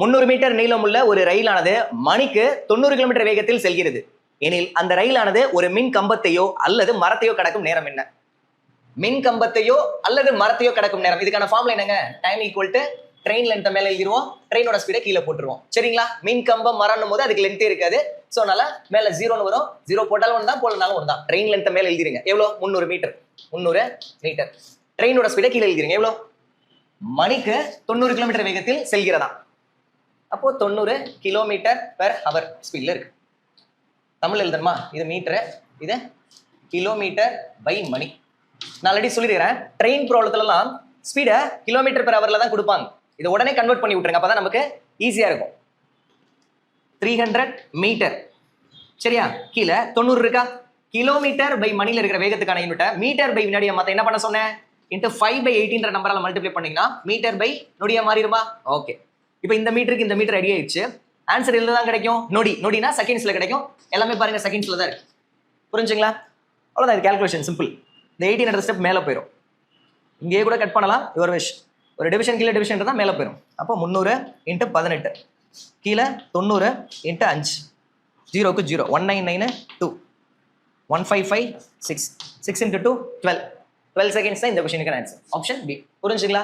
முன்னூறு மீட்டர் நீளமுள்ள ஒரு ரயிலானது மணிக்கு தொண்ணூறு கிலோமீட்டர் வேகத்தில் செல்கிறது. எனில் அந்த ரயிலானது ஒரு மின் கம்பத்தையோ அல்லது மரத்தையோ கடக்கும் நேரம் என்ன? மின் கம்பத்தையோ அல்லது மரத்தையோ கடக்கும் நேரம். இதுக்கான ஃபார்ம்ல என்னங்க? Time equal to train length மேல எழுதிருவோம். ட்ரெயினோட ஸ்பீடை கீழே போட்டுருவோம். சரிங்களா? மின் கம்பம் மரம் போது அதுக்கு லென்த்தே இருக்காது. ஸோ அதனால மேல ஜீரோன்னு வரும். ஜீரோ போட்டாலும் ஒன்று தான் போலனாலும் ஒன்று தான் ட்ரெயின் லென்த் மேல எழுதிருங்க. எவ்வளோ? முந்நூறு மீட்டர். முந்நூறு மீட்டர். ட்ரெயினோட ஸ்பீடை கீழே எழுதிருங்க. எவ்வளோ? மணிக்கு தொண்ணூறு கிலோமீட்டர் வேகத்தில் செல்கிறதா? அப்போ தொண்ணூறு கிலோமீட்டர் பெர் ஹவர் ஸ்பீட்ல இருக்கு. தமிழ் எழுதணுமா? இது மீட்டரு இது கிலோமீட்டர் பை மணி. நான் ஆல்ரெடி சொல்லியிருக்கிறேன் ட்ரெயின் ப்ராப்ளத்துலலாம் ஸ்பீடை கிலோமீட்டர் பெர் ஹவர்ல தான் கொடுப்பாங்க. இதை உடனே கன்வெர்ட் பண்ணி விட்டுருங்க. அப்பதான் நமக்கு ஈஸியா இருக்கும். த்ரீ ஹண்ட்ரட் மீட்டர் சரியா? கீழே தொண்ணூறு இருக்கா? கிலோமீட்டர் பை மணியில் இருக்கிற வேகத்துக்கான யூனிட்டை மீட்டர் பை வினாடியை மற்ற என்ன பண்ண சொன்னேன்? இன்ட்டு ஃபைவ் பை எயிட்டின்ற நம்பரால் மல்டிப்ளை பண்ணீங்கன்னா மீட்டர் பை நொடியா மாறிடுமா? ஓகே இப்போ இந்த மீட்டருக்கு இந்த மீட்டர் ரெடி ஆயிடுச்சு. ஆன்சர் இதுல தான் கிடைக்கும். நொடி. நொடினா செகண்ட்ஸ்ல கிடைக்கும். எல்லாமே பாருங்க செகண்ட்ஸ்ல தான் இருக்கு. புரிஞ்சுங்களா? அவ்வளோதான் இது கேல்குலேஷன் சிம்பிள் இந்த எயிட்டீன் ஹண்ட்ரட் ஸ்டெப் மேலே போயிடும் இங்கேயே கூட கட் பண்ணலாம். யுவர் விஷ் ஒரு டிவிஷன் கீழே டிவிஷன் தான் மேலே போயிடும் அப்போ முந்நூறு இன்ட்டு பதினெட்டு. கீழே தொண்ணூறு இன்ட்டு அஞ்சு. ஜீரோக்கு zero. One nine nine two one five five six six into two twelve twelve seconds தான் இந்த கொஷனுக்கான ஆன்சர் ஆப்ஷன் பி புரிஞ்சுங்களா?